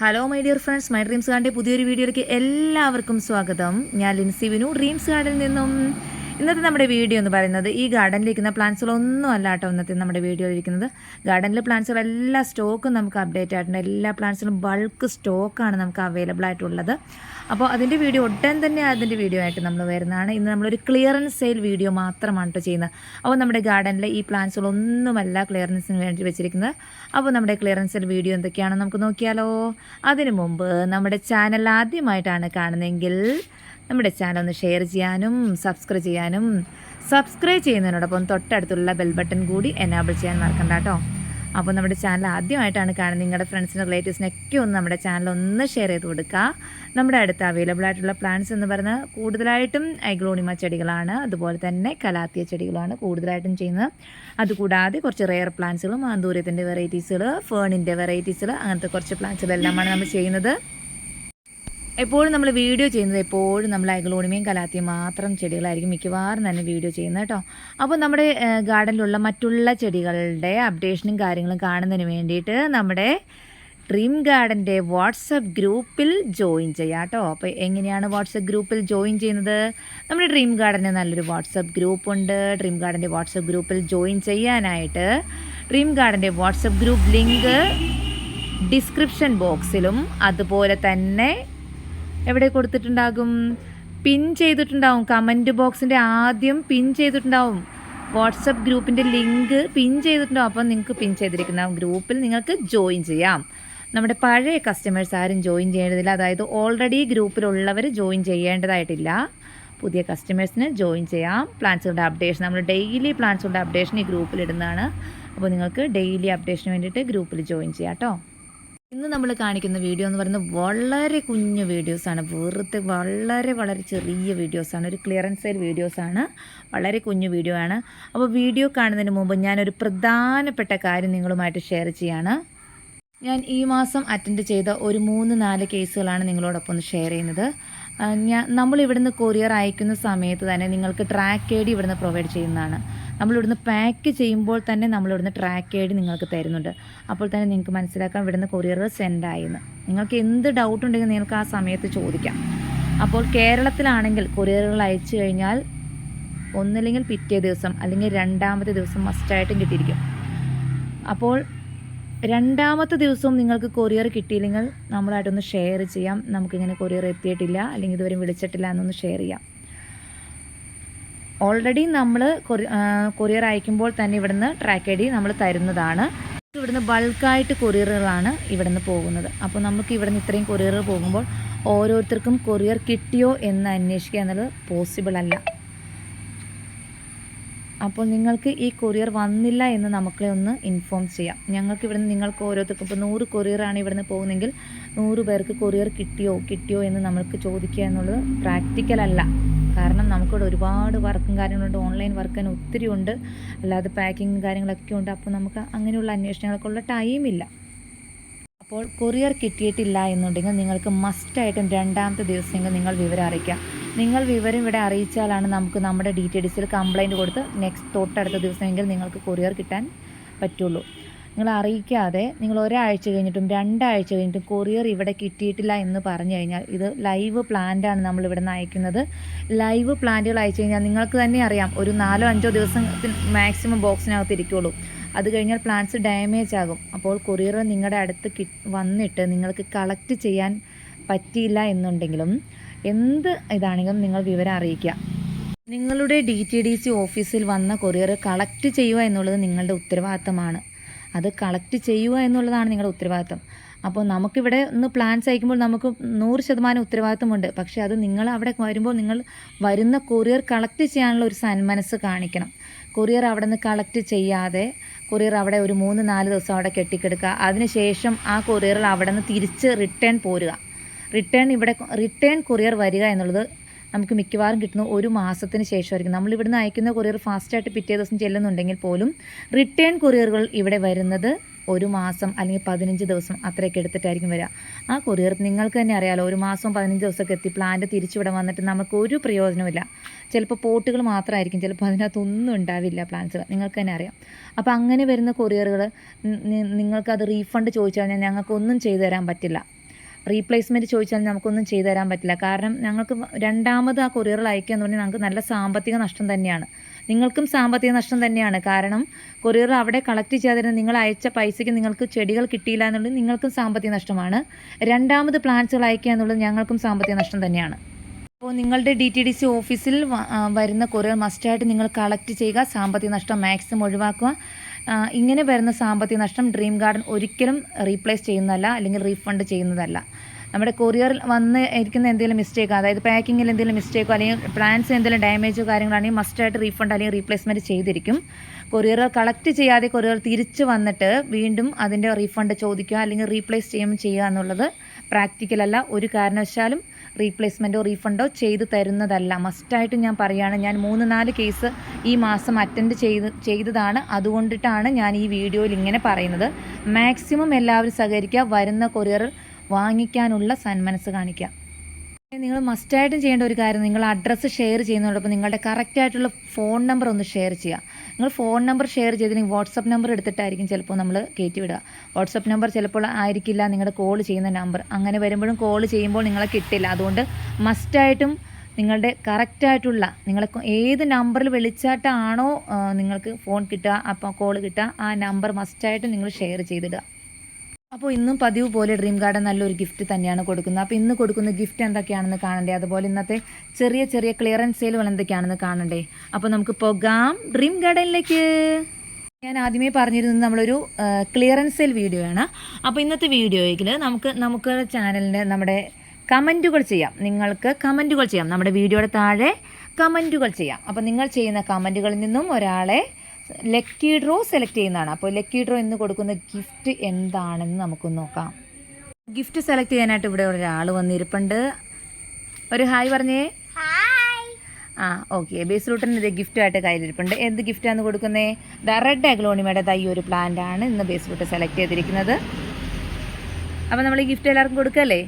Hello my dear friends my dreams ഗാർഡിന്റെ പുതിയൊരു വീഡിയോയിലേക്ക് എല്ലാവർക്കും സ്വാഗതം. ഞാൻ ലിൻസി വിനു. ഡ്രീംസ് ഗാർഡിൽ നിന്നും ഇന്നത്തെ നമ്മുടെ വീഡിയോ എന്ന് പറയുന്നത് ഈ ഗാർഡനിലിരിക്കുന്ന പ്ലാന്റ്സുകളൊന്നും അല്ല കേട്ടോ ഇന്നത്തെ നമ്മുടെ വീഡിയോ ഇരിക്കുന്നത്. ഗാർഡനിലെ പ്ലാന്റ്സുകൾ എല്ലാ സ്റ്റോക്കും നമുക്ക് അപ്ഡേറ്റ് ആയിട്ടുണ്ട്. എല്ലാ പ്ലാന്റ്സിലും ബൾക്ക് സ്റ്റോക്കാണ് നമുക്ക് അവൈലബിൾ ആയിട്ടുള്ളത്. അപ്പോൾ അതിന്റെ വീഡിയോ ഉടൻ തന്നെ അതിന്റെ വീഡിയോ ആയിട്ട് നമ്മൾ വരുന്നതാണ്. ഇന്ന് നമ്മളൊരു ക്ലിയറൻസ് സെയിൽ വീഡിയോ മാത്രമാണ് കേട്ടോ ചെയ്യുന്നത്. അപ്പോൾ നമ്മുടെ ഗാർഡനിലെ ഈ പ്ലാന്റ്സുകളൊന്നുമല്ല ക്ലിയറൻസിന് വേണ്ടി വെച്ചിരിക്കുന്നത്. അപ്പോൾ നമ്മുടെ ക്ലിയറൻസ് സെയിൽ വീഡിയോ എന്തൊക്കെയാണെന്ന് നമുക്ക് നോക്കിയാലോ. അതിനു മുമ്പ് നമ്മുടെ ചാനൽ ആദ്യമായിട്ടാണ് കാണുന്നതെങ്കിൽ നമ്മുടെ ചാനൽ ഒന്ന് ഷെയർ ചെയ്യാനും സബ്സ്ക്രൈബ് ചെയ്യാനും സബ്സ്ക്രൈബ് ചെയ്യുന്നതിനോടൊപ്പം തൊട്ടടുത്തുള്ള ബെൽ ബട്ടൺ കൂടി എനാബിൾ ചെയ്യാൻ മറക്കണ്ട കേട്ടോ. അപ്പോൾ നമ്മുടെ ചാനൽ ആദ്യമായിട്ടാണ് കാണുന്നത്. നിങ്ങളുടെ ഫ്രണ്ട്സിനും റിലേറ്റീവ്സിനൊക്കെ ഒന്ന് നമ്മുടെ ചാനൽ ഒന്ന് ഷെയർ ചെയ്ത് കൊടുക്കുക. നമ്മുടെ അടുത്ത് അവൈലബിൾ ആയിട്ടുള്ള പ്ലാന്റ്സ് എന്ന് പറഞ്ഞാൽ കൂടുതലായിട്ടും ഐഗ്ലോണിമ ചെടികളാണ്. അതുപോലെ തന്നെ കലാത്തിയ ചെടികളാണ് കൂടുതലായിട്ടും ചെയ്യുന്നത്. അതുകൂടാതെ കുറച്ച് റെയർ പ്ലാന്റ്സുകളും ആന്തൂര്യത്തിന്റെ വെറൈറ്റീസുകൾ ഫേണിന്റെ വെറൈറ്റീസുകൾ അങ്ങനത്തെ കുറച്ച് പ്ലാന്റ്സുകളെല്ലാമാണ് നമ്മൾ ചെയ്യുന്നത്. എപ്പോഴും നമ്മൾ വീഡിയോ ചെയ്യുന്നത് എപ്പോഴും നമ്മൾ അയകളോണിമയും കലാത്തിയും മാത്രം ചെടികളായിരിക്കും മിക്കവാറും തന്നെ വീഡിയോ ചെയ്യുന്നത് കേട്ടോ. അപ്പോൾ നമ്മുടെ ഗാർഡനിലുള്ള മറ്റുള്ള ചെടികളുടെ അപ്ഡേഷനും കാര്യങ്ങളും കാണുന്നതിന് വേണ്ടിയിട്ട് നമ്മുടെ ഡ്രീം ഗാർഡന്റെ വാട്സപ്പ് ഗ്രൂപ്പിൽ ജോയിൻ ചെയ്യാം കേട്ടോ. അപ്പോൾ എങ്ങനെയാണ് വാട്സപ്പ് ഗ്രൂപ്പിൽ ജോയിൻ ചെയ്യുന്നത്? നമ്മുടെ ഡ്രീം ഗാർഡന് നല്ലൊരു വാട്സപ്പ് ഗ്രൂപ്പ് ഉണ്ട് ഡ്രീം ഗാർഡന്റെ വാട്സപ്പ് ഗ്രൂപ്പിൽ ജോയിൻ ചെയ്യാനായിട്ട് ഡ്രീം ഗാർഡന്റെ വാട്സപ്പ് ഗ്രൂപ്പ് ലിങ്ക് ഡിസ്ക്രിപ്ഷൻ ബോക്സിലും അതുപോലെ തന്നെ എവിടെ കൊടുത്തിട്ടുണ്ടാകും? പിൻ ചെയ്തിട്ടുണ്ടാവും. കമന്റ് ബോക്സിന്റെ ആദ്യം പിൻ ചെയ്തിട്ടുണ്ടാവും. വാട്സപ്പ് ഗ്രൂപ്പിന്റെ ലിങ്ക് പിൻ ചെയ്തിട്ടുണ്ടാവും. അപ്പം നിങ്ങൾക്ക് പിൻ ചെയ്തിരിക്കുന്ന ഗ്രൂപ്പിൽ നിങ്ങൾക്ക് ജോയിൻ ചെയ്യാം. നമ്മുടെ പഴയ കസ്റ്റമേഴ്സ് ആരും ജോയിൻ ചെയ്യേണ്ടതില്ല. അതായത് ഓൾറെഡി ഗ്രൂപ്പിലുള്ളവർ ജോയിൻ ചെയ്യേണ്ടതായിട്ടില്ല. പുതിയ കസ്റ്റമേഴ്സിന് ജോയിൻ ചെയ്യാം. പ്ലാൻസുകളുടെ അപ്ഡേഷൻ നമ്മൾ ഡെയിലി പ്ലാൻസുകളുടെ അപ്ഡേഷൻ ഈ ഗ്രൂപ്പിൽ ഇടുന്നതാണ്. അപ്പോൾ നിങ്ങൾക്ക് ഡെയിലി അപ്ഡേഷന് വേണ്ടിയിട്ട് ഗ്രൂപ്പിൽ ജോയിൻ ചെയ്യാം കേട്ടോ. ഇന്ന് നമ്മൾ കാണിക്കുന്ന വീഡിയോ എന്ന് പറയുന്നത് വളരെ കുഞ്ഞു വീഡിയോസാണ് വെറുതെ വളരെ വളരെ ചെറിയ വീഡിയോസാണ് ഒരു ക്ലിയറൻസ് സെയിൽ വീഡിയോസാണ് വളരെ കുഞ്ഞു വീഡിയോ ആണ്. അപ്പോൾ വീഡിയോ കാണുന്നതിന് മുമ്പ് ഞാനൊരു പ്രധാനപ്പെട്ട കാര്യം നിങ്ങളുമായിട്ട് ഷെയർ ചെയ്യാണ്. ഞാൻ ഈ മാസം അറ്റൻഡ് ചെയ്ത ഒരു മൂന്ന് നാല് കേസുകളാണ് നിങ്ങളോടൊപ്പം ഒന്ന് ഷെയർ ചെയ്യുന്നത്. ഞാൻ നമ്മൾ ഇവിടുന്ന് കൊറിയർ അയക്കുന്ന സമയത്ത് തന്നെ നിങ്ങൾക്ക് ട്രാക്ക് ഐ ഡി ഇവിടുന്ന് പ്രൊവൈഡ് ചെയ്യുന്നതാണ്. നമ്മളിവിടുന്ന് പാക്ക് ചെയ്യുമ്പോൾ തന്നെ നമ്മൾ നമ്മളിവിടുന്ന് ട്രാക്ക് ഐ ഡി നിങ്ങൾക്ക് തരുന്നുണ്ട്. അപ്പോൾ തന്നെ നിങ്ങൾക്ക് മനസ്സിലാക്കാം ഇവിടുന്ന് കൊറിയർ സെൻഡ് ആയെന്ന്. നിങ്ങൾക്ക് എന്ത് ഡൗട്ട് ഉണ്ടെങ്കിൽ നിങ്ങൾക്ക് ആ സമയത്ത് ചോദിക്കാം. അപ്പോൾ കേരളത്തിലാണെങ്കിൽ കൊറിയറുകൾ അയച്ചു കഴിഞ്ഞാൽ ഒന്നില്ലെങ്കിൽ പിറ്റേ ദിവസം അല്ലെങ്കിൽ രണ്ടാമത്തെ ദിവസം മസ്റ്റായിട്ടും കിട്ടിയിരിക്കും. അപ്പോൾ രണ്ടാമത്തെ ദിവസവും നിങ്ങൾക്ക് കൊറിയർ കിട്ടിയില്ലെങ്കിൽ നമ്മളായിട്ടൊന്ന് ഷെയർ ചെയ്യാം. നമുക്കിങ്ങനെ കൊറിയർ എത്തിയിട്ടില്ല അല്ലെങ്കിൽ ഇതുവരെ വിളിച്ചിട്ടില്ല എന്നൊന്ന് ഷെയർ ചെയ്യാം. ഓൾറെഡി നമ്മൾ കൊറിയർ അയക്കുമ്പോൾ തന്നെ ഇവിടുന്ന് ട്രാക്ക് ഐ നമ്മൾ തരുന്നതാണ്. ഇവിടുന്ന് ബൾക്കായിട്ട് കൊറിയറുകളാണ് ഇവിടുന്ന് പോകുന്നത്. അപ്പോൾ നമുക്ക് ഇവിടുന്ന് ഇത്രയും കൊറിയറുകൾ പോകുമ്പോൾ ഓരോരുത്തർക്കും കൊറിയർ കിട്ടിയോ എന്ന് അന്വേഷിക്കുക എന്നുള്ളത് പോസിബിൾ അല്ല. അപ്പോൾ നിങ്ങൾക്ക് ഈ കൊറിയർ വന്നില്ല എന്ന് നമുക്ക് ഒന്ന് ഇൻഫോം ചെയ്യാം. ഞങ്ങൾക്ക് ഇവിടുന്ന് നിങ്ങൾക്ക് ഓരോരുത്തർക്കും ഇപ്പോൾ നൂറ് കൊറിയറാണ് ഇവിടുന്ന് പോകുന്നതെങ്കിൽ നൂറ് പേർക്ക് കൊറിയർ കിട്ടിയോ കിട്ടിയോ എന്ന് നമ്മൾക്ക് ചോദിക്കുക എന്നുള്ളത് പ്രാക്ടിക്കൽ അല്ല. കാരണം നമുക്കിവിടെ ഒരുപാട് വർക്കും കാര്യങ്ങളുണ്ട്. ഓൺലൈൻ വർക്ക് തന്നെ ഒത്തിരി ഉണ്ട്. അല്ലാതെ പാക്കിങ് കാര്യങ്ങളൊക്കെ ഉണ്ട്. അപ്പോൾ നമുക്ക് അങ്ങനെയുള്ള അന്വേഷണങ്ങളൊക്കെ ഉള്ള ടൈമില്ല അപ്പോൾ കൊറിയർ കിട്ടിയിട്ടില്ല എന്നുണ്ടെങ്കിൽ നിങ്ങൾക്ക് മസ്റ്റായിട്ടും രണ്ടാമത്തെ ദിവസമെങ്കിൽ നിങ്ങൾ വിവരം അറിയിക്കാം നിങ്ങൾ വിവരം ഇവിടെ അറിയിച്ചാലാണ് നമുക്ക് നമ്മുടെ ഡീറ്റെയിൽസിൽ കംപ്ലയിന്റ് കൊടുത്ത് നെക്സ്റ്റ് തൊട്ടടുത്ത ദിവസമെങ്കിൽ നിങ്ങൾക്ക് കൊറിയർ കിട്ടാൻ പറ്റുള്ളൂ. നിങ്ങൾ അറിയിക്കാതെ നിങ്ങൾ ഒരാഴ്ച കഴിഞ്ഞിട്ടും രണ്ടാഴ്ച കഴിഞ്ഞിട്ടും കൊറിയർ ഇവിടെ കിട്ടിയിട്ടില്ല എന്ന് പറഞ്ഞു കഴിഞ്ഞാൽ ഇത് ലൈവ് പ്ലാന്റാണ് നമ്മൾ ഇവിടെ നിന്ന് അയക്കുന്നത് ലൈവ് പ്ലാന്റുകൾ അയച്ചു കഴിഞ്ഞാൽ നിങ്ങൾക്ക് തന്നെ അറിയാം ഒരു നാലോ അഞ്ചോ ദിവസം മാക്സിമം ബോക്സിനകത്ത് ഇരിക്കുള്ളൂ. അത് കഴിഞ്ഞാൽ പ്ലാന്റ്സ് ഡാമേജ് ആകും. അപ്പോൾ കൊറിയർ നിങ്ങളുടെ അടുത്ത് വന്നിട്ട് നിങ്ങൾക്ക് കളക്ട് ചെയ്യാൻ പറ്റിയില്ല എന്നുണ്ടെങ്കിലും എന്ത് ഇതാണെങ്കിലും നിങ്ങൾ വിവരം അറിയിക്കുക. നിങ്ങളുടെ ഡി ടി ഡി സി ഓഫീസിൽ വന്ന കൊറിയർ കളക്ട് ചെയ്യുക എന്നുള്ളത് നിങ്ങളുടെ ഉത്തരവാദിത്തമാണ്. അത് കളക്ട് ചെയ്യുക എന്നുള്ളതാണ് നിങ്ങളുടെ ഉത്തരവാദിത്തം. അപ്പോൾ നമുക്കിവിടെ ഒന്ന് പ്ലാൻസ് അയക്കുമ്പോൾ നമുക്ക് നൂറ് ശതമാനം ഉത്തരവാദിത്തമുണ്ട്. പക്ഷേ അത് നിങ്ങൾ അവിടെ വരുമ്പോൾ നിങ്ങൾ വരുന്ന കൊറിയർ കളക്ട് ചെയ്യാനുള്ള ഒരു സന്മനസ് കാണിക്കണം. കൊറിയർ അവിടെ നിന്ന് കളക്ട് ചെയ്യാതെ കൊറിയർ അവിടെ ഒരു മൂന്ന് നാല് ദിവസം അവിടെ കെട്ടിക്കെടുക്കുക. അതിനുശേഷം ആ കൊറിയറിൽ അവിടെ നിന്ന് തിരിച്ച് റിട്ടേൺ പോരുക. റിട്ടേൺ ഇവിടെ റിട്ടേൺ കൊറിയർ വരിക എന്നുള്ളത് നമുക്ക് മിക്കവാറും കിട്ടുന്ന ഒരു മാസത്തിന് ശേഷമായിരിക്കും. നമ്മൾ ഇവിടുന്ന് അയക്കുന്ന കൊറിയർ ഫാസ്റ്റായിട്ട് പിറ്റേ ദിവസം ചെല്ലുന്നുണ്ടെങ്കിൽ പോലും റിട്ടേൺ കൊറിയറുകൾ ഇവിടെ വരുന്നത് ഒരു മാസം അല്ലെങ്കിൽ പതിനഞ്ച് ദിവസം അത്രയൊക്കെ എടുത്തിട്ടായിരിക്കും വരിക. ആ കൊറിയർ നിങ്ങൾക്ക് തന്നെ അറിയാലോ ഒരു മാസം പതിനഞ്ച് ദിവസമൊക്കെ എത്തി പ്ലാന്റ് തിരിച്ചിവിടെ വന്നിട്ട് നമുക്ക് ഒരു പ്രയോജനമില്ല ചിലപ്പോൾ പോട്ടുകൾ മാത്രമായിരിക്കും ചിലപ്പോൾ അതിനകത്തൊന്നും ഉണ്ടാവില്ല പ്ലാന്റ്സ് നിങ്ങൾക്ക് തന്നെ അറിയാം. അപ്പോൾ അങ്ങനെ വരുന്ന കൊറിയറുകൾ നിങ്ങൾക്കത് റീഫണ്ട് ചോദിച്ചു കഴിഞ്ഞാൽ ഞങ്ങൾക്കൊന്നും ചെയ്തു തരാൻ പറ്റില്ല. റീപ്ലേസ്മെന്റ് ചോദിച്ചാൽ നമുക്കൊന്നും ചെയ്തു തരാൻ പറ്റില്ല. കാരണം ഞങ്ങൾക്ക് രണ്ടാമത് ആ കൊറിയറിൽ അയക്കുക എന്ന് പറഞ്ഞാൽ ഞങ്ങൾക്ക് നല്ല സാമ്പത്തിക നഷ്ടം തന്നെയാണ്. നിങ്ങൾക്കും സാമ്പത്തിക നഷ്ടം തന്നെയാണ്. കാരണം കൊറിയർ അവിടെ കളക്ട് ചെയ്യാതിരുന്ന നിങ്ങൾ അയച്ച പൈസയ്ക്ക് നിങ്ങൾക്ക് ചെടികൾ കിട്ടിയില്ല എന്നുള്ളത് നിങ്ങൾക്കും സാമ്പത്തിക നഷ്ടമാണ്. രണ്ടാമത് പ്ലാന്റ്സുകൾ അയക്കുക എന്നുള്ളത് ഞങ്ങൾക്കും സാമ്പത്തിക നഷ്ടം തന്നെയാണ്. അപ്പോൾ നിങ്ങളുടെ ഡി ടി ഡി സി ഓഫീസിൽ വരുന്ന കൊറിയർ മസ്റ്റായിട്ട് നിങ്ങൾ കളക്ട് ചെയ്യുക. സാമ്പത്തിക നഷ്ടം മാക്സിമം ഒഴിവാക്കുക. ഇങ്ങനെ വരുന്ന സാമ്പത്തിക നഷ്ടം ഡ്രീം ഗാർഡൻ ഒരിക്കലും റീപ്ലേസ് ചെയ്യുന്നതല്ല അല്ലെങ്കിൽ റീഫണ്ട് ചെയ്യുന്നതല്ല. നമ്മുടെ കൊറിയറിൽ വന്ന് ഇരിക്കുന്ന എന്തെങ്കിലും മിസ്റ്റേക്ക് അതായത് പാക്കിങ്ങിൽ എന്തെങ്കിലും മിസ്റ്റേക്കോ അല്ലെങ്കിൽ പ്ലാൻസ് എന്തെങ്കിലും ഡാമേജോ കാര്യങ്ങളാണെങ്കിൽ മസ്റ്റായിട്ട് റീഫണ്ട് അല്ലെങ്കിൽ റീപ്ലേസ്മെന്റ് ചെയ്തിരിക്കും. കൊറിയർ കളക്ട് ചെയ്യാതെ കൊറിയർ തിരിച്ച് വന്നിട്ട് വീണ്ടും അതിന്റെ റീഫണ്ട് ചോദിക്കുക അല്ലെങ്കിൽ റീപ്ലേസ് ചെയ്യുകയും ചെയ്യുക എന്നുള്ളത് പ്രാക്ടിക്കലല്ല ഒരു കാരണവശാലും റീപ്ലേസ്മെന്റോ റീഫണ്ടോ ചെയ്ത് തരുന്നതല്ല. മസ്റ്റായിട്ട് ഞാൻ പറയുകയാണ് ഞാൻ മൂന്ന് നാല് കേസ് ഈ മാസം അറ്റൻഡ് ചെയ്ത് ചെയ്തതാണ്. അതുകൊണ്ടിട്ടാണ് ഞാൻ ഈ വീഡിയോയിൽ ഇങ്ങനെ പറയുന്നത്. മാക്സിമം എല്ലാവരും സഹകരിക്കുക വരുന്ന കൊറിയർ വാങ്ങിക്കാനുള്ള സന്മനസ് കാണിക്കുക. നിങ്ങൾ മസ്റ്റായിട്ടും ചെയ്യേണ്ട ഒരു കാര്യം നിങ്ങൾ അഡ്രസ്സ് ഷെയർ ചെയ്യുന്നതോടൊപ്പം നിങ്ങളുടെ കറക്റ്റ് ആയിട്ടുള്ള ഫോൺ നമ്പർ ഒന്ന് ഷെയർ ചെയ്യുക. നിങ്ങൾ ഫോൺ നമ്പർ ഷെയർ ചെയ്ത് നിങ്ങൾ വാട്സപ്പ് നമ്പർ എടുത്തിട്ടായിരിക്കും ചിലപ്പോൾ നമ്മൾ കയറ്റി വിടുക. വാട്സപ്പ് നമ്പർ ചിലപ്പോൾ ആയിരിക്കില്ല നിങ്ങളുടെ കോൾ ചെയ്യുന്ന നമ്പർ അങ്ങനെ വരുമ്പോഴും കോൾ ചെയ്യുമ്പോൾ നിങ്ങളെ കിട്ടില്ല. അതുകൊണ്ട് മസ്റ്റായിട്ടും നിങ്ങളുടെ കറക്റ്റായിട്ടുള്ള നിങ്ങളെ ഏത് നമ്പറിൽ വിളിച്ചാട്ടാണോ നിങ്ങൾക്ക് ഫോൺ കിട്ടുക അപ്പോൾ കോൾ കിട്ടുക ആ നമ്പർ മസ്റ്റായിട്ട് നിങ്ങൾ ഷെയർ ചെയ്തിടുക. അപ്പോൾ ഇന്നും പതിവ് പോലെ ഡ്രീം ഗാർഡൻ നല്ലൊരു ഗിഫ്റ്റ് തന്നെയാണ് കൊടുക്കുന്നത്. അപ്പോൾ ഇന്ന് കൊടുക്കുന്ന ഗിഫ്റ്റ് എന്തൊക്കെയാണെന്ന് കാണണ്ടേ? അതുപോലെ ഇന്നത്തെ ചെറിയ ചെറിയ ക്ലിയറൻസ് സെയിലുകൾ എന്തൊക്കെയാണെന്ന് കാണണ്ടേ? അപ്പോൾ നമുക്ക് പോകാം. ഡ്രീം ഗാർഡനിലേക്ക് ഞാൻ ആദ്യമേ പറഞ്ഞിരുന്നത് നമ്മളൊരു ക്ലിയറൻസ് സെയിൽ വീഡിയോ ആണ്. അപ്പോൾ ഇന്നത്തെ വീഡിയോയിൽ നമുക്ക് നമുക്ക് ചാനലിന്റെ നമ്മുടെ കമന്റുകൾ ചെയ്യാം. നിങ്ങൾക്ക് കമന്റുകൾ ചെയ്യാം. നമ്മുടെ വീഡിയോയുടെ താഴെ കമന്റുകൾ ചെയ്യാം. അപ്പോൾ നിങ്ങൾ ചെയ്യുന്ന കമന്റുകളിൽ നിന്നും ഒരാളെ ലക്കി ഡ്രോ സെലക്ട് ചെയ്യുന്നതാണ്. അപ്പോൾ ലക്കി ഡ്രോ എന്ന് കൊടുക്കുന്ന ഗിഫ്റ്റ് എന്താണെന്ന് നമുക്ക് നോക്കാം. ഗിഫ്റ്റ് സെലക്ട് ചെയ്യാനായിട്ട് ഇവിടെ ഒരാൾ വന്നിരിപ്പുണ്ട്. ഒരു ഹായ് പറഞ്ഞേ. ആ ഓക്കെ ബേസ് റൂട്ടിന് ഇത് ഗിഫ്റ്റായിട്ട് കയ്യിലിരിപ്പുണ്ട്. എന്ത് ഗിഫ്റ്റാണ് കൊടുക്കുന്നത് ദ റെഡ് അഗ്ലോണിമയുടെ തൈ ഒരു പ്ലാന്റ് ആണ് ഇന്ന് ബേസ് റൂട്ട് സെലക്ട് ചെയ്തിരിക്കുന്നത്. അപ്പം നമ്മൾ ഈ ഗിഫ്റ്റ് എല്ലാവർക്കും കൊടുക്കല്ലേ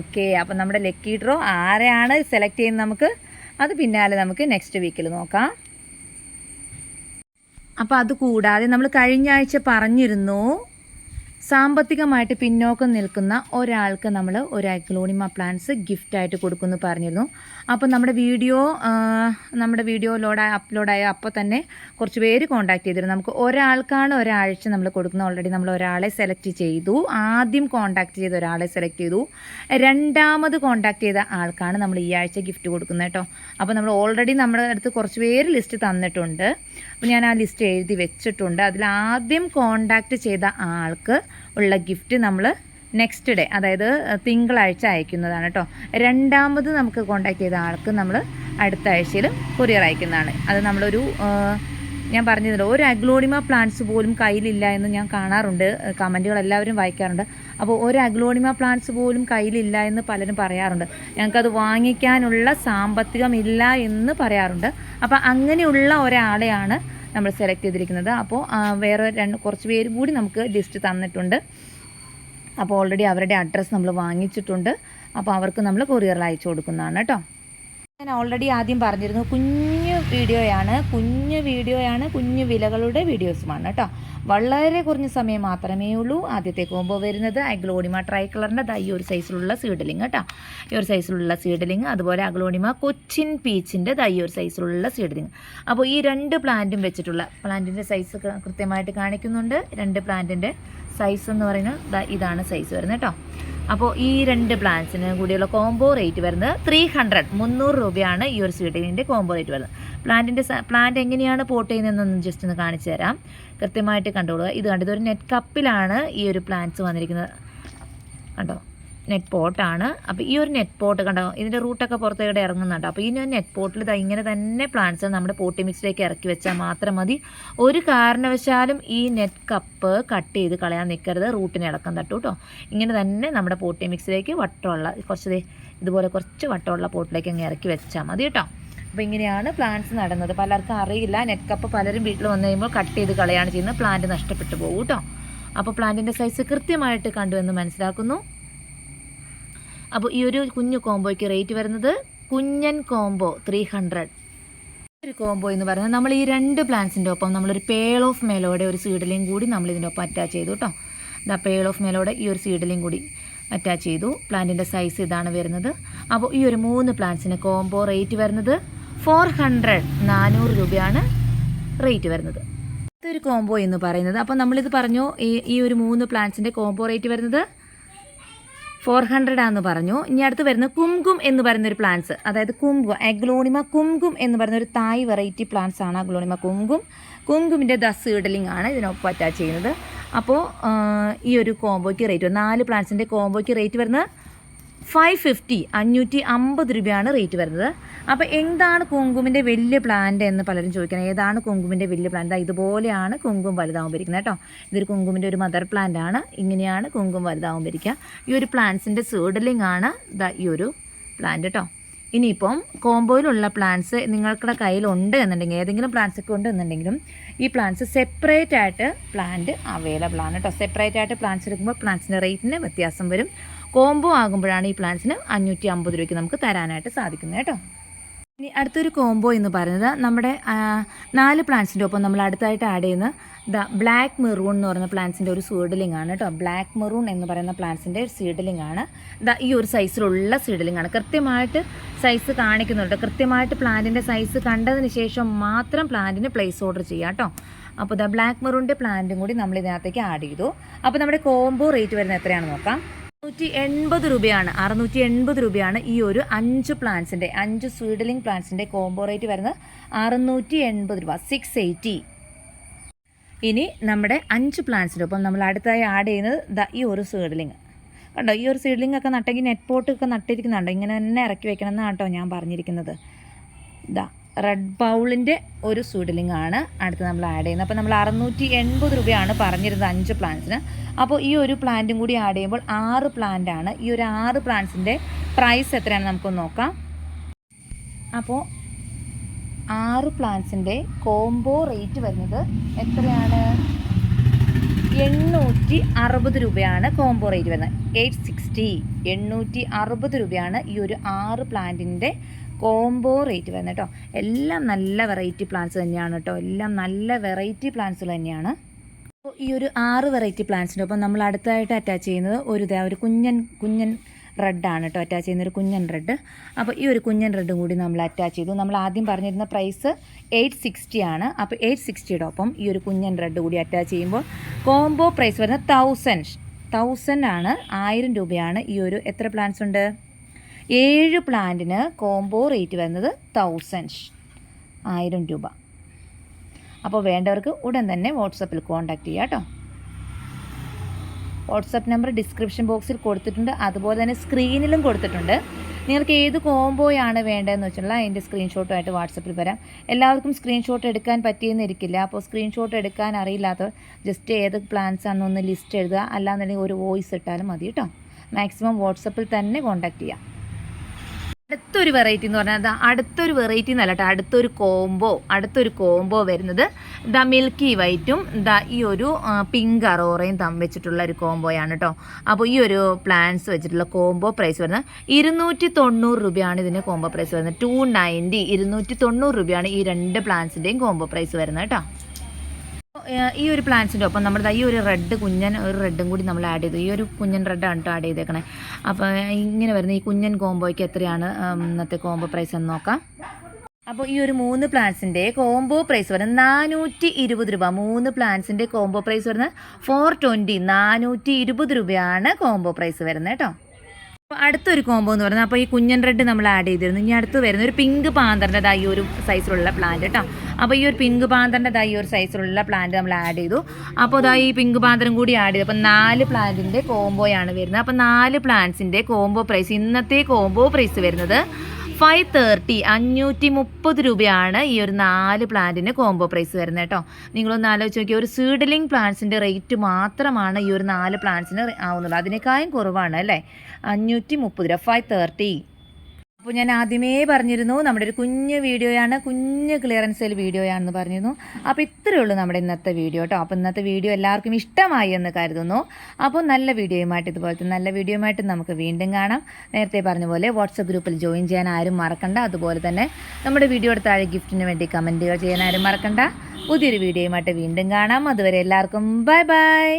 ഓക്കെ അപ്പം നമ്മുടെ ലക്കി ഡ്രോ ആരെയാണ് സെലക്ട് ചെയ്യുന്നത് നമുക്ക്? അത് പിന്നാലെ നമുക്ക് നെക്സ്റ്റ് വീക്കിൽ നോക്കാം. അപ്പോൾ അത് കൂടാതെ നമ്മൾ കഴിഞ്ഞ ആഴ്ച പറഞ്ഞിരുന്നു സാമ്പത്തികമായിട്ട് പിന്നോക്കം നിൽക്കുന്ന ഒരാൾക്ക് നമ്മൾ ഒരു അഗ്ലോണിമ പ്ലാന്റ്സ് ഗിഫ്റ്റായിട്ട് കൊടുക്കുമെന്ന് പറഞ്ഞിരുന്നു. അപ്പോൾ നമ്മുടെ വീഡിയോ നമ്മുടെ വീഡിയോ ലോഡായ അപ്ലോഡായ അപ്പോൾ തന്നെ കുറച്ച് പേര് കോൺടാക്ട് ചെയ്തിരുന്നു. നമുക്ക് ഒരാൾക്കാണ് ഒരാഴ്ച നമ്മൾ കൊടുക്കുന്നത് ഓൾറെഡി നമ്മൾ ഒരാളെ സെലക്ട് ചെയ്തു. ആദ്യം കോൺടാക്ട് ചെയ്ത ഒരാളെ സെലക്ട് ചെയ്തു. രണ്ടാമത് കോൺടാക്ട് ചെയ്ത ആൾക്കാണ് നമ്മൾ ഈ ആഴ്ച ഗിഫ്റ്റ് കൊടുക്കുന്നത് കേട്ടോ. അപ്പോൾ നമ്മൾ ഓൾറെഡി നമ്മുടെ അടുത്ത് കുറച്ച് പേര് ലിസ്റ്റ് തന്നിട്ടുണ്ട്. അപ്പോൾ ഞാൻ ആ ലിസ്റ്റ് എഴുതി വെച്ചിട്ടുണ്ട്. അതിൽ ആദ്യം കോണ്ടാക്ട് ചെയ്ത ആൾക്ക് ഉള്ള ഗിഫ്റ്റ് നമ്മൾ നെക്സ്റ്റ് ഡേ അതായത് തിങ്കളാഴ്ച അയക്കുന്നതാണ് കേട്ടോ രണ്ടാമത് നമുക്ക് കോണ്ടാക്ട് ചെയ്ത ആൾക്ക് നമ്മൾ അടുത്ത ആഴ്ചയിൽ കൊറിയർ അയക്കുന്നതാണ്. അത് നമ്മളൊരു ഞാൻ പറഞ്ഞിട്ടുണ്ട് ഒരു അഗ്ലോണിമ പ്ലാന്റ്സ് പോലും കയ്യിലില്ല എന്ന് ഞാൻ കാണാറുണ്ട്. കമന്റുകൾ എല്ലാവരും വായിക്കാറുണ്ട്. അപ്പോൾ ഒരു അഗ്ലോണിമ പ്ലാന്റ്സ് പോലും കയ്യിലില്ല എന്ന് പലരും പറയാറുണ്ട്. ഞങ്ങൾക്കത് വാങ്ങിക്കാനുള്ള സാമ്പത്തികമില്ല എന്ന് പറയാറുണ്ട്. അപ്പോൾ അങ്ങനെയുള്ള ഒരാളെയാണ് നമ്മൾ സെലക്ട് ചെയ്തിരിക്കുന്നത്. അപ്പോൾ വേറെ രണ്ട് കുറച്ച് പേര് കൂടി നമുക്ക് ലിസ്റ്റ് തന്നിട്ടുണ്ട്. അപ്പോൾ ഓൾറെഡി അവരുടെ അഡ്രസ്സ് നമ്മൾ വാങ്ങിച്ചിട്ടുണ്ട്. അപ്പോൾ അവർക്ക് നമ്മൾ കൊറിയറിൽ അയച്ചു കൊടുക്കുന്നതാണ് കേട്ടോ. ഞാൻ ഓൾറെഡി ആദ്യം പറഞ്ഞിരുന്നു കുഞ്ഞു വീഡിയോയാണ് കുഞ്ഞു വീഡിയോയാണ് കുഞ്ഞു വിലകളുടെ വീഡിയോസുമാണ് കേട്ടോ. വളരെ കുറഞ്ഞ സമയം മാത്രമേ ഉള്ളൂ. ആദ്യത്തെ കോമ്പോ വരുന്നത് അഗ്ലോണിമ ട്രൈ കളറിന്റെ ഈ ഒരു സൈസിലുള്ള സീഡലിംഗ് കേട്ടോ. ഈ ഒരു സൈസിലുള്ള സീഡലിംഗ് അതുപോലെ അഗ്ലോണിമ കൊച്ചിൻ പീച്ചിന്റെ ഈ ഒരു സൈസിലുള്ള സീഡലിംഗ് അപ്പോൾ ഈ രണ്ട് പ്ലാന്റും വെച്ചിട്ടുള്ള പ്ലാന്റിന്റെ സൈസ് കൃത്യമായിട്ട് കാണിക്കുന്നുണ്ട്. രണ്ട് പ്ലാന്റിന്റെ സൈസ് എന്ന് പറയുന്നത് ഇതാണ് സൈസ് വരുന്നത് കേട്ടോ. അപ്പോൾ ഈ രണ്ട് പ്ലാന്റ്സിന് കൂടിയുള്ള കോംബോ റേറ്റ് വരുന്നത് ത്രീ ഹൺഡ്രഡ് മുന്നൂറ് രൂപയാണ് ഈ ഒരു സീഡിങ്ങിന്റെ കോംബോ റേറ്റ് വരുന്നത്. പ്ലാന്റിന്റെ പ്ലാന്റ് എങ്ങനെയാണ് പോട്ട് ചെയ്യുന്നതെന്നൊന്ന് ജസ്റ്റ് ഒന്ന് കാണിച്ചു തരാം. കൃത്യമായിട്ട് കണ്ടുകൊള്ളുക ഇത് കണ്ടു ഒരു നെറ്റ് കപ്പിലാണ് ഈ ഒരു പ്ലാന്റ്സ് വന്നിരിക്കുന്നത്. കണ്ടോ? നെറ്റ് പോട്ടാണ് അപ്പോൾ ഈ ഒരു നെറ്റ് പോട്ട് കണ്ടോ? ഇതിന്റെ റൂട്ടൊക്കെ പുറത്തേക്ക് ഇറങ്ങുന്നുണ്ട്. അപ്പോൾ ഈ നെറ്റ് പോട്ടിൽ ഇത് ഇങ്ങനെ തന്നെ പ്ലാന്റ്സ് നമ്മുടെ പോട്ടി മിക്സിലേക്ക് ഇറക്കി വെച്ചാൽ മാത്രം മതി. ഒരു കാരണവശാലും ഈ നെറ്റ് കപ്പ് കട്ട് ചെയ്ത് കളയാൻ നിൽക്കരുത് റൂട്ടിന് ഇളക്കം തട്ടു കേട്ടോ ഇങ്ങനെ തന്നെ നമ്മുടെ പോട്ടി മിക്സിലേക്ക് വട്ടമുള്ള കുറച്ച് ഇതുപോലെ കുറച്ച് വട്ടമുള്ള പോട്ടിലേക്ക് അങ്ങ് ഇറക്കി വെച്ചാൽ മതി കേട്ടോ അപ്പോൾ ഇങ്ങനെയാണ് പ്ലാന്റ്സ് നടന്നത്. പലർക്കും അറിയില്ല. നെറ്റ് കപ്പ് പലരും വീട്ടിൽ വന്നു കഴിയുമ്പോൾ കട്ട് ചെയ്ത് കളയാണ് ചെയ്യുന്നത്. പ്ലാന്റ് നഷ്ടപ്പെട്ടു പോകും കേട്ടോ അപ്പോൾ പ്ലാന്റിന്റെ സൈസ് കൃത്യമായിട്ട് കണ്ടുവെന്ന് മനസ്സിലാക്കുന്നു. അപ്പോൾ ഈ ഒരു കുഞ്ഞു കോംബോയ്ക്ക് റേറ്റ് വരുന്നത് കുഞ്ഞൻ കോംബോ ത്രീ ഹൺഡ്രഡ് ഒരു കോംബോ എന്ന് പറയുന്നത് നമ്മൾ ഈ രണ്ട് പ്ലാന്റ്സിന്റെ ഒപ്പം നമ്മളൊരു പേൾ ഓഫ് മേലോടെ ഒരു സീഡലിയും കൂടി നമ്മൾ ഇതിന്റെ ഒപ്പം അറ്റാച്ച് ചെയ്തു കേട്ടോ ദാ പേൾ ഓഫ് മേലോടെ ഈ ഒരു സീഡലിയും കൂടി അറ്റാച്ച് ചെയ്തു. പ്ലാന്റിന്റെ സൈസ് ഇതാണ് വരുന്നത്. അപ്പോൾ ഈ ഒരു മൂന്ന് പ്ലാന്റ്സിന് കോംബോ റേറ്റ് വരുന്നത് ഫോർ ഹൺഡ്രഡ് നാനൂറ് രൂപയാണ് റേറ്റ് വരുന്നത്. ഇതൊരു കോംബോ എന്ന് പറയുന്നത്. അപ്പോൾ നമ്മളിത് പറഞ്ഞു ഈ ഈ ഒരു മൂന്ന് പ്ലാന്റ്സിന്റെ കോംബോ റേറ്റ് വരുന്നത് ഫോർ ഹൺഡ്രഡ് ആണെന്ന് പറഞ്ഞു. ഇനി അടുത്ത് വരുന്ന കുംകും എന്ന് പറയുന്ന ഒരു പ്ലാന്റ്സ് അതായത് കുംകും അഗ്ലോണിമ കുംകും എന്ന് പറയുന്ന ഒരു തായ് വെറൈറ്റി പ്ലാന്റ്സ് ആണ് അഗ്ലോണിമ കുംകും. കുംകുമിന്റെ ദ സീഡലിംഗ് ആണ് ഇതിനൊപ്പം അറ്റാച്ച് ചെയ്യുന്നത്. അപ്പോൾ ഈ ഒരു കോംബോയ്ക്ക് റേറ്റ് നാല് പ്ലാന്റ്സിന്റെ കോംബോയ്ക്ക് റേറ്റ് വരുന്നത് ഫൈവ് ഫിഫ്റ്റി അഞ്ഞൂറ്റി അമ്പത് രൂപയാണ് റേറ്റ് വരുന്നത്. അപ്പോൾ എന്താണ് കുങ്കുമിന്റെ വലിയ പ്ലാന്റ് എന്ന് പലരും ചോദിക്കണം. ഏതാണ് കുങ്കുമിന്റെ വലിയ പ്ലാന്റ് ഇതുപോലെയാണ് കുങ്കും ഇരിക്കുന്നത് കേട്ടോ. ഇതൊരു കുങ്കുമിന്റെ ഒരു മദർ പ്ലാന്റ് ആണ്. ഇങ്ങനെയാണ് കുങ്കും ഇരിക്കുക ഈ ഒരു പ്ലാന്റ്സിന്റെ സീഡലിംഗ് ആണ് ഈ ഒരു പ്ലാന്റ് കേട്ടോ. ഇനിയിപ്പം കോംബോയിലുള്ള പ്ലാന്റ്സ് നിങ്ങളുടെ കയ്യിലുണ്ട് എന്നുണ്ടെങ്കിൽ ഏതെങ്കിലും പ്ലാന്റ്സ് ഒക്കെ ഉണ്ട് എന്നുണ്ടെങ്കിലും ഈ പ്ലാന്റ്സ് സെപ്പറേറ്റ് ആയിട്ട് പ്ലാന്റ് അവൈലബിൾ ആണ് കേട്ടോ. സെപ്പറേറ്റ് ആയിട്ട് പ്ലാന്റ്സ് എടുക്കുമ്പോൾ പ്ലാന്റ്സിന്റെ റേറ്റിന് വ്യത്യാസം വരും. കോംബോ ആകുമ്പോഴാണ് ഈ പ്ലാന്റ്സിന് അഞ്ഞൂറ്റി അമ്പത് രൂപയ്ക്ക് നമുക്ക് തരാനായിട്ട് സാധിക്കുന്നത് കേട്ടോ. ഇനി അടുത്തൊരു കോംബോ എന്ന് പറയുന്നത് നമ്മുടെ നാല് പ്ലാന്റ്സിന്റെ ഒപ്പം നമ്മൾ അടുത്തായിട്ട് ആഡ് ചെയ്യുന്ന ദ ബ്ലാക്ക് മെറൂൺ എന്ന് പറയുന്ന പ്ലാന്റ്സിന്റെ ഒരു സീഡലിംഗ് ആണ് കേട്ടോ. ബ്ലാക്ക് മെറൂൺ എന്ന് പറയുന്ന പ്ലാന്റ്സിന്റെ സീഡലിംഗ് ആണ്. ദ ഈ ഒരു സൈസിലുള്ള സീഡലിംഗ് ആണ്. കൃത്യമായിട്ട് സൈസ് കാണിക്കുന്നുണ്ട്. കൃത്യമായിട്ട് പ്ലാന്റിന്റെ സൈസ് കണ്ടതിന് ശേഷം മാത്രം പ്ലാന്റിന് പ്ലേസ് ഓർഡർ ചെയ്യാം കേട്ടോ. അപ്പോൾ ദ ബ്ലാക്ക് മെറൂണിന്റെ പ്ലാന്റും കൂടി നമ്മൾ ഇതിനകത്തേക്ക് ആഡ് ചെയ്തു. അപ്പോൾ നമ്മുടെ കോംബോ റേറ്റ് വരുന്നത് എത്രയാണെന്ന് നോക്കാം. അറുന്നൂറ്റി എൺപത് രൂപയാണ് അറുന്നൂറ്റി എൺപത് രൂപയാണ് ഈ ഒരു അഞ്ച് പ്ലാന്റ്സിന്റെ അഞ്ച് സ്വീഡലിംഗ് പ്ലാന്റ്സിന്റെ കോംബോ റേറ്റ് വരുന്നത് അറുന്നൂറ്റി എൺപത് രൂപ സിക്സ് എയ്റ്റി ഇനി നമ്മുടെ അഞ്ച് പ്ലാന്റ്സിന്റെ ഒപ്പം നമ്മൾ അടുത്തായി ആഡ് ചെയ്യുന്നത് ദ ഈ ഒരു സ്വീഡലിംഗ് കണ്ടോ ഈ ഒരു സീഡ്ലിംഗ് ഒക്കെ നട്ടെങ്കിൽ നെറ്റ് പോട്ടൊക്കെ നട്ടിരിക്കുന്നുണ്ടോ. ഇങ്ങനെ തന്നെ ഇറക്കി വെക്കണം എന്നാണ് കേട്ടോ ഞാൻ പറഞ്ഞിരിക്കുന്നത്. ദാ റെഡ് ബൗളിന്റെ ഒരു സീഡ്ലിംഗ് ആണ് അടുത്ത് നമ്മൾ ആഡ് ചെയ്യുന്നത്. അപ്പോൾ നമ്മൾ അറുന്നൂറ്റി എൺപത് രൂപയാണ് പറഞ്ഞിരുന്നത് അഞ്ച് പ്ലാന്റ്സിന് അപ്പോൾ ഈ ഒരു പ്ലാന്റും കൂടി ആഡ് ചെയ്യുമ്പോൾ ആറ് പ്ലാന്റ് ആണ്. ഈ ഒരു ആറ് പ്ലാന്റ്സിന്റെ പ്രൈസ് എത്രയാണെന്ന് നമുക്ക് നോക്കാം. അപ്പോൾ ആറ് പ്ലാന്റ്സിന്റെ കോംബോ റേറ്റ് വരുന്നത് എത്രയാണ്? എണ്ണൂറ്റി അറുപത് രൂപയാണ് കോംബോ റേറ്റ് വരുന്നത്. എയ്റ്റ് സിക്സ്റ്റി എണ്ണൂറ്റി അറുപത് രൂപയാണ് ഈ ഒരു ആറ് പ്ലാന്റിന്റെ കോംബോ റേറ്റ് വരുന്നത് കേട്ടോ എല്ലാം നല്ല വെറൈറ്റി പ്ലാന്റ്സ് തന്നെയാണ് കേട്ടോ എല്ലാം നല്ല വെറൈറ്റി പ്ലാന്റ്സുകൾ തന്നെയാണ്. അപ്പോൾ ഈ ഒരു ആറ് വെറൈറ്റി പ്ലാന്റ്സിന്റെ ഒപ്പം നമ്മൾ അടുത്തായിട്ട് അറ്റാച്ച് ചെയ്യുന്നത് ഒരു ഒരു കുഞ്ഞൻ കുഞ്ഞൻ റെഡാണ് കേട്ടോ അറ്റാച്ച് ചെയ്യുന്ന ഒരു കുഞ്ഞൻ റെഡ് അപ്പോൾ ഈ ഒരു കുഞ്ഞൻ റെഡും കൂടി നമ്മൾ അറ്റാച്ച് ചെയ്തു. നമ്മൾ ആദ്യം പറഞ്ഞിരുന്ന പ്രൈസ് എയ്റ്റ് സിക്സ്റ്റി ആണ്. അപ്പോൾ എയ്റ്റ് സിക്സ്റ്റിയുടെ ഒപ്പം ഈ ഒരു കുഞ്ഞൻ റെഡ് കൂടി അറ്റാച്ച് ചെയ്യുമ്പോൾ കോംബോ പ്രൈസ് വരുന്നത് തൗസൻഡ് തൗസൻഡ് ആണ്. ആയിരം രൂപയാണ് ഈ ഒരു എത്ര പ്ലാന്റ്സ് ഉണ്ട്? ഏഴ് പ്ലാന്റിന് കോംബോ റേറ്റ് വരുന്നത് തൗസൻഡ് ആയിരം രൂപ. അപ്പോൾ വേണ്ടവർക്ക് ഉടൻ തന്നെ വാട്സപ്പിൽ കോൺടാക്റ്റ് ചെയ്യുക കേട്ടോ. വാട്സപ്പ് നമ്പർ ഡിസ്ക്രിപ്ഷൻ ബോക്സിൽ കൊടുത്തിട്ടുണ്ട്. അതുപോലെ തന്നെ സ്ക്രീനിലും കൊടുത്തിട്ടുണ്ട്. നിങ്ങൾക്ക് ഏത് കോംബോയാണ് വേണ്ടതെന്ന് വെച്ചിട്ടുള്ള അതിന്റെ സ്ക്രീൻഷോട്ടുമായിട്ട് വാട്സപ്പിൽ വരാം. എല്ലാവർക്കും സ്ക്രീൻഷോട്ട് എടുക്കാൻ പറ്റിയെന്നിരിക്കില്ല അപ്പോൾ സ്ക്രീൻഷോട്ട് എടുക്കാൻ അറിയില്ലാത്തവർ ജസ്റ്റ് ഏത് പ്ലാൻസ് ആണെന്നൊന്ന് ലിസ്റ്റ് എഴുതുക. അല്ലാന്നുണ്ടെങ്കിൽ ഒരു വോയിസ് ഇട്ടാലും മതി കേട്ടോ. മാക്സിമം വാട്സപ്പിൽ തന്നെ കോൺടാക്റ്റ് ചെയ്യാം. അടുത്തൊരു വെറൈറ്റി എന്ന് പറഞ്ഞാൽ അടുത്തൊരു വെറൈറ്റി എന്നല്ല കേട്ടോ അടുത്തൊരു കോംബോ അടുത്തൊരു കോംബോ വരുന്നത്. ദ മിൽക്കി വൈറ്റും ദ ഈ ഒരു പിങ്ക് അറോറയും തമ്മിൽ വെച്ചിട്ടുള്ള ഒരു കോംബോയാണ് കേട്ടോ. അപ്പോൾ ഈ ഒരു പ്ലാന്റ്സ് വെച്ചിട്ടുള്ള കോംബോ പ്രൈസ് വരുന്നത് ഇരുന്നൂറ്റി തൊണ്ണൂറ് രൂപയാണ് ഇതിന്റെ കോംബോ പ്രൈസ് വരുന്നത്. ടു നയന്റി ഇരുന്നൂറ്റി തൊണ്ണൂറ് രൂപയാണ് ഈ രണ്ട് പ്ലാന്റ്സിന്റെയും കോംബോ പ്രൈസ് വരുന്നത് കേട്ടോ. ഈ ഒരു പ്ലാന്റ്സിന്റെ ഒപ്പം നമ്മുടെ ഈ ഒരു റെഡ് കുഞ്ഞൻ ഒരു റെഡും കൂടി നമ്മൾ ആഡ് ചെയ്തു. ഈ ഒരു കുഞ്ഞൻ റെഡാണ് കേട്ടോ ആഡ് ചെയ്തേക്കണേ. അപ്പോൾ ഇങ്ങനെ വരുന്ന. ഈ കുഞ്ഞൻ കോംബോയ്ക്ക് എത്രയാണ് ഇന്നത്തെ കോംബോ പ്രൈസ് എന്ന് നോക്കാം. അപ്പോൾ ഈ ഒരു മൂന്ന് പ്ലാന്റ്സിന്റെ കോംബോ പ്രൈസ് വരുന്നത് നാനൂറ്റി ഇരുപത് രൂപ. മൂന്ന് പ്ലാന്റ്സിന്റെ കോംബോ പ്രൈസ് വരുന്നത് ഫോർ ട്വന്റി നാനൂറ്റി ഇരുപത് രൂപയാണ് കോംബോ പ്രൈസ് വരുന്നത് കേട്ടോ. അടുത്തൊരു കോംബോ എന്ന് പറഞ്ഞാൽ അപ്പോൾ ഈ കുഞ്ഞൻ റെഡ് നമ്മൾ ആഡ് ചെയ്തിരുന്നു. ഇനി അടുത്ത് വരുന്ന ഒരു പിങ്ക് പാന്തറിന്റെ ഈ ഒരു സൈസിലുള്ള പ്ലാന്റ് കേട്ടോ അപ്പോൾ ഈ ഒരു പിങ്ക് പാന്തറിന്റെ ഈ ഒരു സൈസിലുള്ള പ്ലാന്റ് നമ്മൾ ആഡ് ചെയ്തു. അപ്പോൾ ഇതാ ഈ പിങ്ക് പാന്തറും കൂടി ആഡ് ചെയ്തു. അപ്പോൾ നാല് പ്ലാന്റിന്റെ കോംബോയാണ് വരുന്നത്. അപ്പോൾ നാല് പ്ലാന്റ്സിന്റെ കോംബോ പ്രൈസ് ഇന്നത്തെ കോംബോ പ്രൈസ് വരുന്നത് ഫൈവ് തേർട്ടി അഞ്ഞൂറ്റി മുപ്പത് രൂപയാണ് ഈ ഒരു നാല് പ്ലാന്റിന് കോംബോ പ്രൈസ് വരുന്നത് കേട്ടോ. നിങ്ങളൊന്ന് ആലോചിച്ച് നോക്കിയാൽ ഒരു സീഡലിംഗ് പ്ലാന്റ്സിന്റെ റേറ്റ് മാത്രമാണ് ഈ ഒരു നാല് പ്ലാന്റ്സിന് ആവുന്നുള്ളൂ അതിനേക്കാളും കുറവാണ് അല്ലേ? അഞ്ഞൂറ്റി മുപ്പത് രൂപ ഫൈവ് തേർട്ടി അപ്പോൾ ഞാൻ ആദ്യമേ പറഞ്ഞിരുന്നു നമ്മുടെ ഒരു കുഞ്ഞ് വീഡിയോയാണ് കുഞ്ഞ് ക്ലിയറൻസിൽ വീഡിയോയാണെന്ന് പറഞ്ഞിരുന്നു. അപ്പോൾ ഇത്രയേ ഉള്ളൂ നമ്മുടെ ഇന്നത്തെ വീഡിയോ കേട്ടോ അപ്പോൾ ഇന്നത്തെ വീഡിയോ എല്ലാവർക്കും ഇഷ്ടമായി എന്ന് കരുതുന്നു. അപ്പോൾ നല്ല വീഡിയോയുമായിട്ട് ഇതുപോലത്തെ നല്ല വീഡിയോയുമായിട്ട് നമുക്ക് വീണ്ടും കാണാം. നേരത്തെ പറഞ്ഞ പോലെ വാട്സപ്പ് ഗ്രൂപ്പിൽ ജോയിൻ ചെയ്യാൻ ആരും മറക്കണ്ട. അതുപോലെ തന്നെ നമ്മുടെ വീഡിയോയുടെ താഴെ ഗിഫ്റ്റിന് വേണ്ടി കമന്റുകൾ ചെയ്യാൻ ആരും മറക്കണ്ട. പുതിയൊരു വീഡിയോയുമായിട്ട് വീണ്ടും കാണാം. അതുവരെ എല്ലാവർക്കും ബൈ ബൈ